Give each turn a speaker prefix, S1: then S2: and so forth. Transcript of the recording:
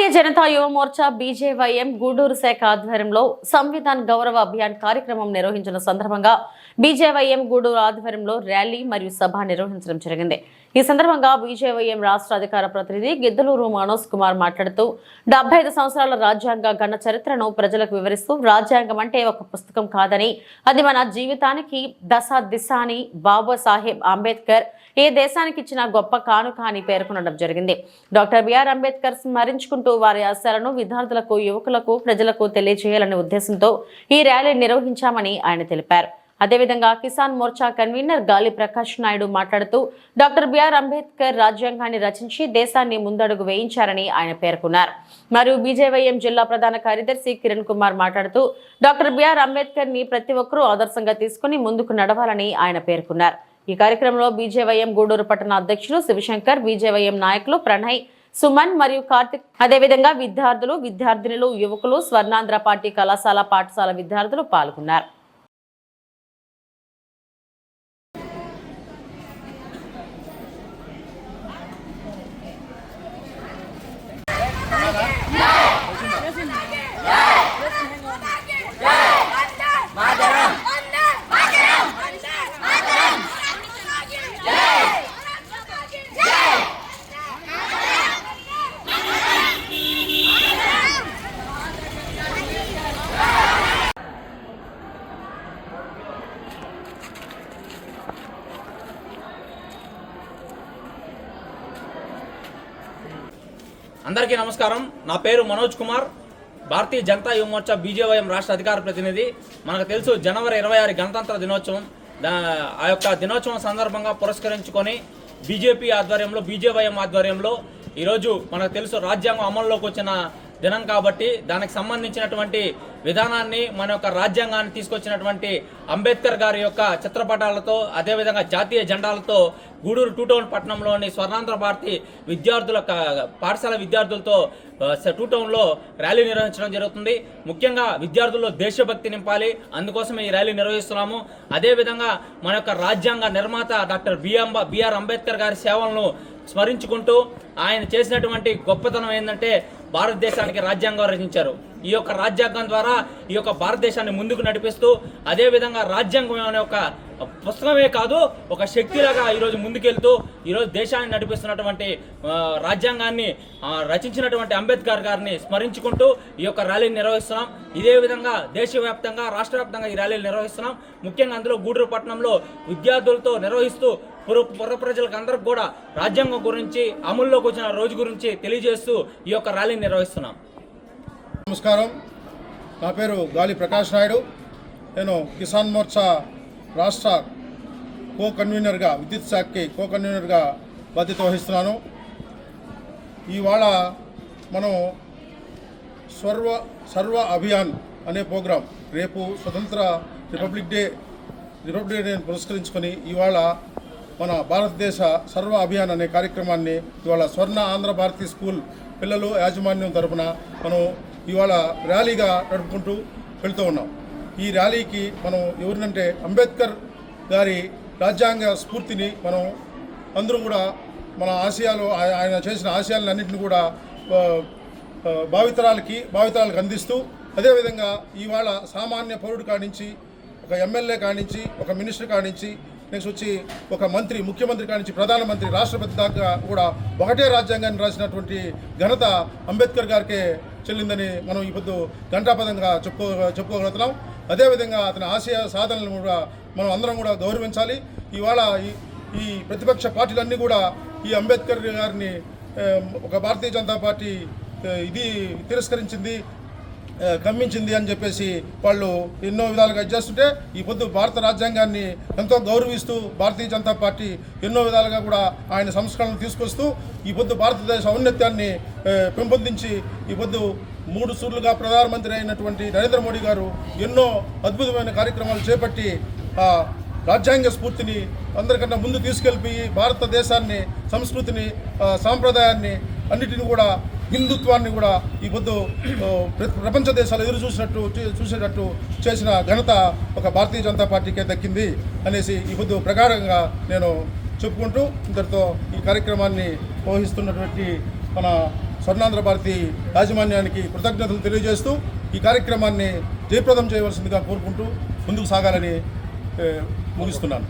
S1: భారతీయ జనతా యువ మోర్చా బీజేవైఎం గూడూరు శాఖ ఆధ్వర్యంలో సంవిధాన్ గౌరవ అభియాన్ కార్యక్రమం నిర్వహించిన సందర్భంగా బీజేవైఎం గూడూరు ఆధ్వర్యంలో ర్యాలీ మరియు సభ నిర్వహించడం జరిగింది. ఈ సందర్భంగా బీజేవైఎం రాష్ట్ర అధికార ప్రతినిధి గిద్దలూరు మనోజ్ కుమార్ మాట్లాడుతూ డెబ్బై ఐదు సంవత్సరాల రాజ్యాంగ ఘన చరిత్రను ప్రజలకు వివరిస్తూ రాజ్యాంగం అంటే ఒక పుస్తకం కాదని అది మన జీవితానికి దశ దిశ అని బాబాసాహెబ్ అంబేద్కర్ ఏ దేశానికి ఇచ్చిన గొప్ప కానుక అని పేర్కొనడం జరిగింది. డాక్టర్ బిఆర్ అంబేద్కర్ స్మరించుకుంటూ వారి ఆశయాలను విద్యార్థులకు యువకులకు ప్రజలకు తెలియజేయాలనే ఉద్దేశంతో ఈ ర్యాలీ నిర్వహించామని ఆయన తెలిపారు. అదేవిధంగా కిసాన్ మోర్చా కన్వీనర్ గాలి ప్రకాష్ నాయుడు మాట్లాడుతూ డాక్టర్ బిఆర్ అంబేద్కర్ రాజ్యాంగాన్ని రచించి దేశాన్ని ముందడుగు వేయించారని ఆయన పేర్కొన్నారు. మరియు బీజేవైఎం జిల్లా ప్రధాన కార్యదర్శి కిరణ్ కుమార్ మాట్లాడుతూ డాక్టర్ బిఆర్ అంబేద్కర్ని ప్రతి ఒక్కరూ ఆదర్శంగా తీసుకుని ముందుకు నడవాలని ఆయన పేర్కొన్నారు. ఈ కార్యక్రమంలో బీజేవైఎం గూడూరు పట్టణ అధ్యక్షులు శివశంకర్ బీజేవైఎం నాయకులు ప్రణయ్ సుమన్ మరియు కార్తిక్ అదేవిధంగా విద్యార్థులు విద్యార్థినులు యువకులు స్వర్ణాంధ్ర పార్టీ కళాశాల పాఠశాల విద్యార్థులు పాల్గొన్నారు.
S2: అందరికీ నమస్కారం. నా పేరు మనోజ్ కుమార్. భారతీయ జనతా యువ మోర్చా బీజేవైఎం రాష్ట్ర అధికార ప్రతినిధి. మనకు తెలుసు జనవరి ఇరవై ఆరు గణతంత్ర దినోత్సవం. ఆ యొక్క దినోత్సవం సందర్భంగా పురస్కరించుకొని బీజేపీ ఆధ్వర్యంలో బీజేవైఎం ఆధ్వర్యంలో ఈరోజు మనకు తెలుసు రాజ్యాంగం అమల్లోకి వచ్చిన దినం కాబట్టి దానికి సంబంధించినటువంటి విధానాన్ని మన యొక్క రాజ్యాంగాన్ని తీసుకొచ్చినటువంటి అంబేద్కర్ గారి యొక్క చిత్రపటాలతో అదేవిధంగా జాతీయ జెండాలతో గూడూరు టూ టౌన్ పట్టణంలోని స్వర్ణాంధ్ర భారతి విద్యార్థుల పాఠశాల విద్యార్థులతో టూ టౌన్లో ర్యాలీ నిర్వహించడం జరుగుతుంది. ముఖ్యంగా విద్యార్థుల్లో దేశభక్తి నింపాలి. అందుకోసమే ఈ ర్యాలీ నిర్వహిస్తున్నాము. అదేవిధంగా మన యొక్క రాజ్యాంగ నిర్మాత డాక్టర్ బిఎం బిఆర్ అంబేద్కర్ గారి సేవలను స్మరించుకుంటూ ఆయన చేసినటువంటి గొప్పతనం ఏంటంటే భారతదేశానికి రాజ్యాంగం రచించారు. ఈ యొక్క రాజ్యాంగం ద్వారా ఈ యొక్క భారతదేశాన్ని ముందుకు నడిపిస్తూ అదేవిధంగా రాజ్యాంగం అనే ఒక పుస్తకమే కాదు ఒక శక్తిలాగా ఈరోజు ముందుకెళ్తూ ఈరోజు దేశాన్ని నడిపిస్తున్నటువంటి రాజ్యాంగాన్ని రచించినటువంటి అంబేద్కర్ గారిని స్మరించుకుంటూ ఈ యొక్క ర్యాలీని నిర్వహిస్తున్నాం. ఇదే విధంగా దేశవ్యాప్తంగా రాష్ట్ర వ్యాప్తంగా ఈ ర్యాలీలు నిర్వహిస్తున్నాం. ముఖ్యంగా అందులో గూడూరు పట్టణంలో విద్యార్థులతో నిర్వహిస్తూ పుర పుర ప్రజలకు అందరికి కూడా రాజ్యాంగం గురించి అమల్లోకి వచ్చిన రోజు గురించి తెలియజేస్తూ ఈ యొక్క ర్యాలీని నిర్వహిస్తున్నాం.
S3: నమస్కారం. నా పేరు గాలి ప్రకాష్ నాయుడు. నేను కిసాన్ మోర్చా రాష్ట్ర కో కన్వీనర్గా విద్యుత్ శాఖకి కో కన్వీనర్గా బాధ్యత వహిస్తున్నాను. ఇవాళ మనం సర్వ సర్వ అభియాన్ అనే ప్రోగ్రాం రేపు స్వతంత్ర రిపబ్లిక్ డే రిపబ్లిక్ డేని పురస్కరించుకొని ఇవాళ మన భారతదేశ సర్వ అభియాన్ అనే కార్యక్రమాన్ని ఇవాళ స్వర్ణ ఆంధ్ర భారతీ స్కూల్ పిల్లలు యాజమాన్యం తరపున మనం ఇవాళ ర్యాలీగా నడుపుకుంటూ వెళ్తూ ఉన్నాం. ఈ ర్యాలీకి మనం ఎవరినంటే అంబేద్కర్ గారి రాజ్యాంగ స్ఫూర్తిని మనం అందరం కూడా మన ఆశయాలు ఆయన చేసిన ఆశయాలన్నింటిని కూడా భావితరాలకి భావితరాలకు అందిస్తూ అదేవిధంగా ఇవాళ సామాన్య పౌరుడు కానించి ఒక ఎమ్మెల్యే కానించి ఒక మినిస్టర్ కానించి నెక్స్ట్ వచ్చి ఒక మంత్రి ముఖ్యమంత్రి కానించి ప్రధానమంత్రి రాష్ట్రపతి దాకా కూడా ఒకటే రాజ్యాంగాన్ని రాసినటువంటి ఘనత అంబేద్కర్ గారికే చెల్లిందని మనం ఇప్పుడు పొద్దు ఘంటాపదంగా చెప్పుకో చెప్పుకోగలుగుతున్నాం. అదేవిధంగా అతని ఆశయ సాధనలను కూడా మనం అందరం కూడా గౌరవించాలి. ఇవాళ ఈ ఈ ప్రతిపక్ష పార్టీలన్నీ కూడా ఈ అంబేద్కర్ గారిని ఒక భారతీయ జనతా పార్టీ ఇది తిరస్కరించింది. కమ్మించింది అని చెప్పేసి వాళ్ళు ఎన్నో విధాలుగా చేస్తుంటే ఈ పొద్దు భారత రాజ్యాంగాన్ని ఎంతో గౌరవిస్తూ భారతీయ జనతా పార్టీ ఎన్నో విధాలుగా కూడా ఆయన సంస్కరణలు తీసుకొస్తూ ఈ పొద్దు భారతదేశ ఔన్నత్యాన్ని పెంపొందించి ఈ పొద్దు మూడు సూర్లుగా ప్రధానమంత్రి అయినటువంటి నరేంద్ర మోడీ గారు ఎన్నో అద్భుతమైన కార్యక్రమాలు చేపట్టి రాజ్యాంగ స్ఫూర్తిని అందరికన్నా ముందు తీసుకెళ్ళి భారతదేశాన్ని సంస్కృతిని సాంప్రదాయాన్ని అన్నిటిని కూడా హిందుత్వాన్ని కూడా ఈ పొద్దు ప్ర- ప్రపంచ దేశాలు ఎదురు చూసినట్టు చూ- చూసేటట్టు చేసిన ఘనత ఒక భారతీయ జనతా పార్టీకే దక్కింది అనేసి ఈ పొద్దు ప్రకారంగా నేను చెప్పుకుంటూ ఇంతటితో ఈ కార్యక్రమాన్ని పోహిస్తున్నటువంటి మన స్వర్ణాంధ్ర భారతి యాజమాన్యానికి కృతజ్ఞతలు తెలియజేస్తూ ఈ కార్యక్రమాన్ని జయప్రదం చేయవలసిందిగా కోరుకుంటూ ముందుకు సాగాలని ముగిస్తున్నాను.